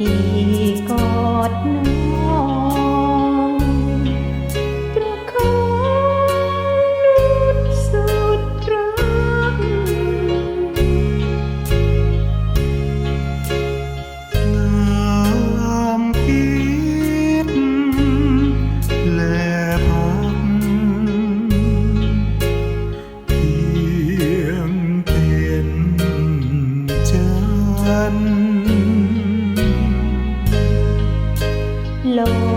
พี่กอดน้องประคองนุดสุดรักงามคิดและพักเพียงเพียนจัน ม